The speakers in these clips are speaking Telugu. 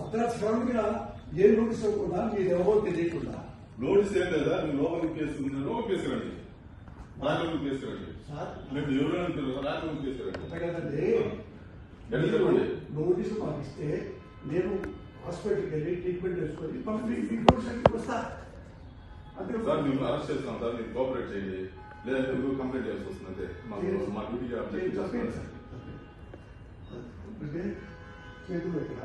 అర్ధరాత్రి శ్రవణిగా ఏ నోటీస్ ఇవ్వకుండా మీరు ఎవరో తెలియకుండా. నోటీస్ ఏం లేదా? మీరు లోపలికి కేసు లోపలికి కేసు రండి. రాజలోకి కేసు రండి. సార్. మీరు ఎవరైనా ఉంటారు రాజలోకి కేసు రండి. అంతే కదండి నోటీసు ఇస్తే నేను హాస్పిటల్కి వెళ్ళి ట్రీట్మెంట్ చేసుకొని అక్కడికి వస్తా అంతే సార్ మేము అరెస్ట్ చేస్తాం సార్. మీరు కోఆపరేట్ చేయండి. లేదంటే మీరు కంప్లైంట్ చేయాల్సి వస్తుంది అంతే. మా డ్యూటీ చేతులు ఇక్కడ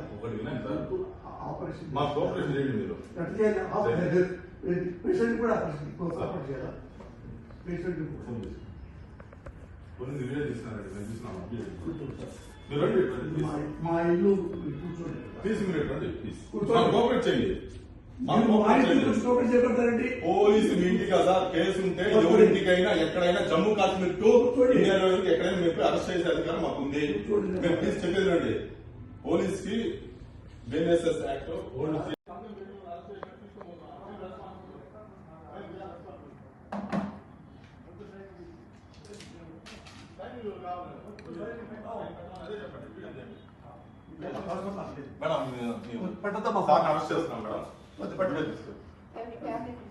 ఆపరేషన్ మా కోఆపరేషన్ చేయండి మీరు. అట్లా చేయాలి. పేషెంట్ కూడా ఆపరేషన్ ఆపరేషన్ చేయాలా? పేషెంట్ మేము మా ఇల్లు కూర్చోండి. ప్లీజ్ మీరు రండి ప్లీజ్. కూర్చోండి. కోఆపరేట్ చేయండి. పోలీసు మీ ఇంటికి కదా? కేసు ఉంటే ఎవరింటికైనా ఎక్కడైనా జమ్మూ కాశ్మీర్ టు. ఇండియాలో ఎక్కడైనా మీరు అరెస్ట్ చేసే అధికారం మాకు ఉంది. మేము ప్లీజ్ చెప్పేది రండి పోలీస్ కి బిఎన్ఎస్ఎస్ యాక్ట్ పోలీస్ మేడం మేము పట్టదమ్మా. సార్ అరెస్ట్ చేస్తున్నాం మేడం వద్దు, పట్టు. వీడియో తీసుకో. Every tablet is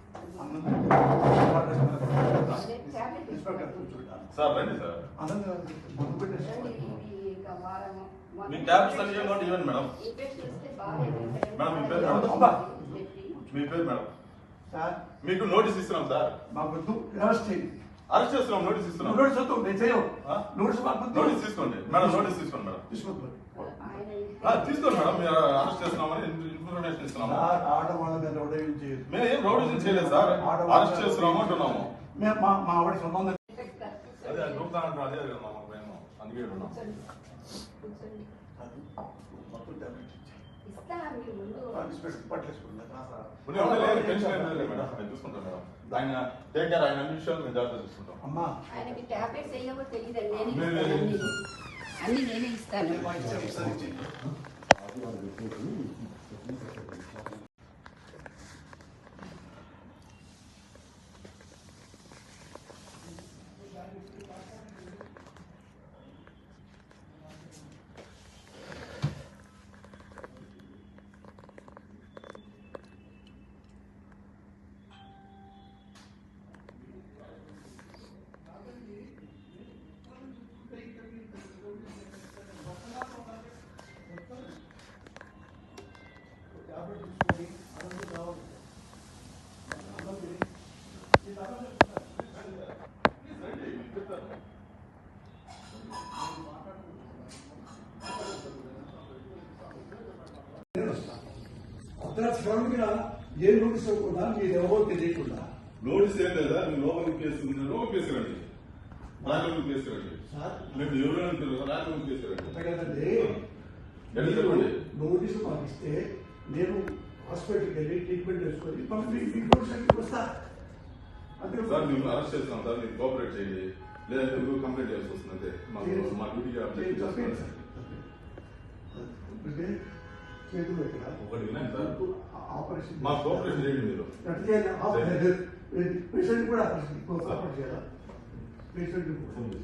ఇన్స్పెక్టర్ కూర్చోండి. సార్ రండి సార్ మీ ట్యాబ్స్ అన్ని ఇవ్వండి ఇవ్వండి మేడం. మేడం, మీ పేరు. పెట్టి, మీ పేరు మేడం? సార్. మీకు నోటీస్ ఇస్తున్నాం సార్. మాకు వద్దు అరెస్ట్ అరెస్ట్ చేస్తున్నాం నోటీస్ ఇస్తున్నాం. నోటీస్ వద్దు నేను చేయను. ఆ? నోటీస్ మాకు. నోటీస్ తీసుకోండి. మేడం నోటీస్ తీసుకోండి మేడం. ఆ, తీసుకోండి మేడం. మీరు అరెస్ట్ చేస్తున్నామని ఇన్ఫర్మేషన్ ఇస్తున్నాము. మీద ఉదయం చేయదు మేము ఏం రౌడీజం చేయలేదు సార్. అరెస్ట్ చేస్తున్నాము అంటున్నాము. మేము మా మా ఆవిడ సొంతంగా అదే అంటారు. అదే అందుకే టాబ్లెట్ ఆయన టేక్ కేర్ ఆయన అన్ని విషయాలు మేము జాగ్రత్త చూసుకుంటాం అమ్మా ఆయనకి టాబ్లెట్స్ అన్ని నేనే ఇస్తాను శ్రవణిగా ఏ నోటీస్ ఇవ్వకుండా మీరు ఎవరో తెలియకుండా నోటీస్ ఏం లేదా? మీరు లోపలికి కేసు లోపలికి కేసు రండి రాజలోకి కేసు రండి సార్. మీరు ఎవరైనా ఉంటారు రాజలోకి కేసు రండి అంతే కదండి నోటీసు ఇస్తే నేను హాస్పిటల్కి వెళ్ళి ట్రీట్మెంట్ చేసుకొని మళ్ళీ మీ- మీ నోటీస్ అక్కడికి వస్తా. అంతే సార్ మేము అరెస్ట్ చేస్తున్నాం సార్ మీరు కోఆపరేట్ చేయండి. లేదంటే మీరు కంప్లైంట్ చేయాల్సి వస్తుంది అంతే. మాకు మా డ్యూటీ చేయండి, తప్పేంటి సార్? అంటే చేతులు ఇక్కడ ఒకటి వినండి సార్. ఆపరేషన్ మా కోఆపరేషన్ చేయండి మీరు. అట్లా చేయాలి. ఆపరేషన్ పేషెంట్ కూడా ఆపరేషన్ ఆపరేషన్ చేయాలా పేషెంట్ కూడా.